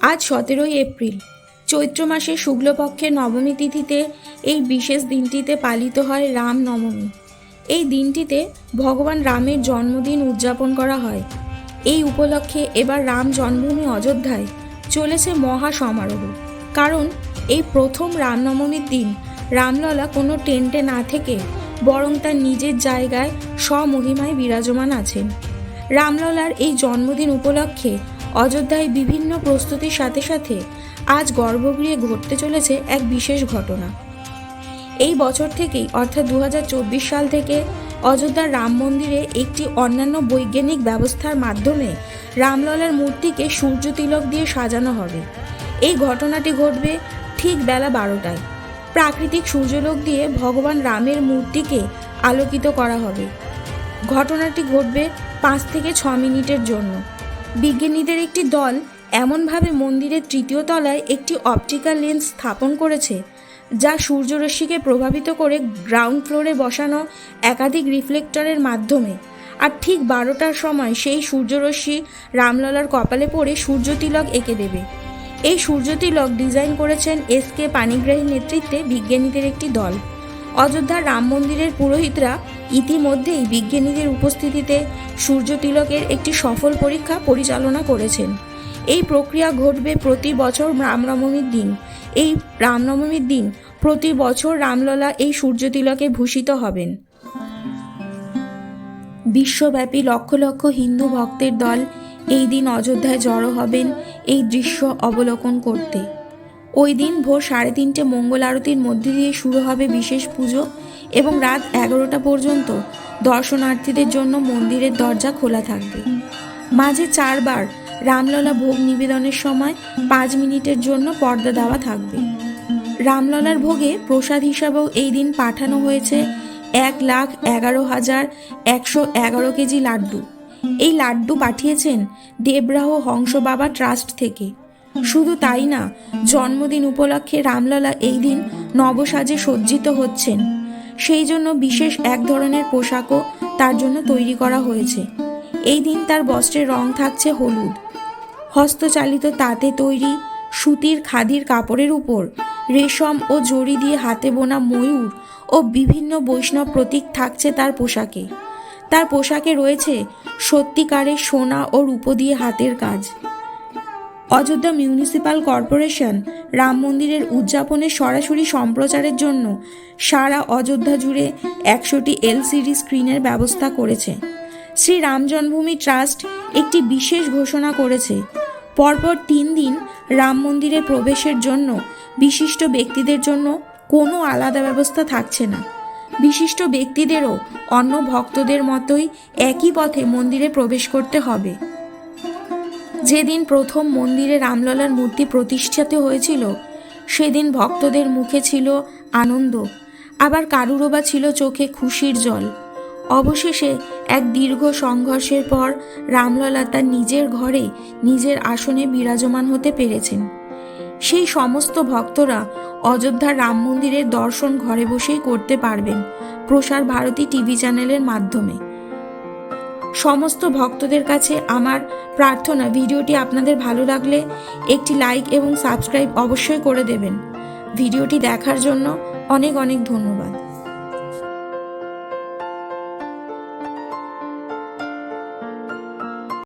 আজ সতেরোই এপ্রিল। চৈত্র মাসে শুক্লপক্ষের নবমী তিথিতে এই বিশেষ দিনটিতে পালিত হয় রাম নবমী। এই দিনটিতে ভগবান রামের জন্মদিন উদযাপন করা হয়। এই উপলক্ষে এবার রাম জন্মভূমি অযোধ্যায় চলেছে মহা সমারোহ। কারণ এই প্রথম রামনবমীর দিন রামললা কোনো টেন্টে না থেকে বরং তার নিজের জায়গায় স্বমহিমায় বিরাজমান আছেন। রামললার এই জন্মদিন উপলক্ষে অযোধ্যায় বিভিন্ন প্রস্তুতির সাথে সাথে আজ গর্ভগৃহে ঘটতে চলেছে এক বিশেষ ঘটনা। এই বছর থেকেই, অর্থাৎ দু হাজার চব্বিশ সাল থেকে অযোধ্যার রাম মন্দিরে একটি অন্যান্য বৈজ্ঞানিক ব্যবস্থার মাধ্যমে রামললার মূর্তিকে সূর্য তিলক দিয়ে সাজানো হবে। এই ঘটনাটি ঘটবে ঠিক বেলা বারোটায়। প্রাকৃতিক সূর্যলোক দিয়ে ভগবান রামের মূর্তিকে আলোকিত করা হবে। ঘটনাটি ঘটবে পাঁচ থেকে ছ মিনিটের জন্য। বিজ্ঞানীদের একটি দল এমনভাবে মন্দিরের তৃতীয় তলায় একটি অপটিক্যাল লেন্স স্থাপন করেছে, যা সূর্যরশ্মিকে প্রভাবিত করে গ্রাউন্ড ফ্লোরে বসানো একাধিক রিফ্লেক্টরের মাধ্যমে। আর ঠিক বারোটার সময় সেই সূর্যরশ্মি রামললার কপালে পড়ে সূর্যতিলক এঁকে দেবে। এই সূর্যতিলক ডিজাইন করেছেন এস কে পানিগ্রাহী নেতৃত্বে বিজ্ঞানীদের একটি দল। অযোধ্যার রাম মন্দিরের পুরোহিতরা ইতিমধ্যেই বিজ্ঞানীদের উপস্থিতিতে সূর্য তিলকের একটি সফল পরীক্ষা পরিচালনা করেছেন। এই প্রক্রিয়া ঘটবে প্রতি বছর রামনবমীর দিন। এই রামনবমীর দিন প্রতি বছর রামললা এই সূর্য তিলকে ভূষিত হবেন। বিশ্বব্যাপী লক্ষ লক্ষ হিন্দু ভক্তের দল এই দিন অযোধ্যায় জড়ো হবেন, এই দৃশ্য অবলোকন করতে। ওই দিন ভোর সাড়ে তিনটে মঙ্গল আরতির মধ্যে দিয়ে শুরু হবে বিশেষ পুজো এবং রাত এগারোটা পর্যন্ত দর্শনার্থীদের জন্য মন্দিরের দরজা খোলা থাকবে। মাঝে চারবার রামললা ভোগ নিবেদনের সময় পাঁচ মিনিটের জন্য পর্দা দেওয়া থাকবে। রামললার ভোগে প্রসাদ হিসাবেও এই দিন পাঠানো হয়েছে এক লাখ এগারো হাজার একশো এগারো কেজি লাড্ডু। এই লাড্ডু পাঠিয়েছেন দেবরাহ হংস বাবা ট্রাস্ট থেকে। শুধু তাই না, জন্মদিন উপলক্ষে রামললা এই দিন নবসাজে সজ্জিত হচ্ছেন। সেই জন্য বিশেষ এক ধরনের পোশাকও তার জন্য তৈরি করা হয়েছে। এই দিন তার বস্ত্রের রং থাকছে হলুদ। হস্তচালিত তাঁতে তৈরি সুতির খাদির কাপড়ের উপর রেশম ও জড়ি দিয়ে হাতে বোনা ময়ূর ও বিভিন্ন বৈষ্ণব প্রতীক থাকছে তার পোশাকে। তার পোশাকে রয়েছে সত্যিকারের সোনা ও রূপো দিয়ে হাতের কাজ। অযোধ্যা মিউনিসিপ্যাল কর্পোরেশন রাম মন্দিরের উদযাপনের সরাসরি সম্প্রচারের জন্য সারা অযোধ্যা জুড়ে একশোটি এলসিডি স্ক্রিনের ব্যবস্থা করেছে। শ্রী রাম জন্মভূমি ট্রাস্ট একটি বিশেষ ঘোষণা করেছে। পরপর তিন দিন রাম মন্দিরে প্রবেশের জন্য বিশিষ্ট ব্যক্তিদের জন্য কোনো আলাদা ব্যবস্থা থাকছে না। বিশিষ্ট ব্যক্তিদেরও অন্য ভক্তদের মতোই একই পথে মন্দিরে প্রবেশ করতে হবে। যেদিন প্রথম মন্দিরে রামললার মূর্তি প্রতিষ্ঠিত হয়েছিল, সেদিন ভক্তদের মুখে ছিল আনন্দ, আবার কারুরও বা ছিল চোখে খুশির জল। অবশেষে এক দীর্ঘ সংঘর্ষের পর রামললা তার নিজের ঘরে নিজের আসনে বিরাজমান হতে পেরেছেন। সেই সমস্ত ভক্তরা অযোধ্যার রাম মন্দিরের দর্শন ঘরে বসেই করতে পারবেন, প্রসার ভারতী টিভি চ্যানেলের মাধ্যমে। সমস্ত ভক্তদের কাছে আমার প্রার্থনা, ভিডিওটি আপনাদের ভালো লাগলে একটি লাইক এবং সাবস্ক্রাইব অবশ্যই করে দেবেন। ভিডিওটি দেখার জন্য অনেক অনেক ধন্যবাদ।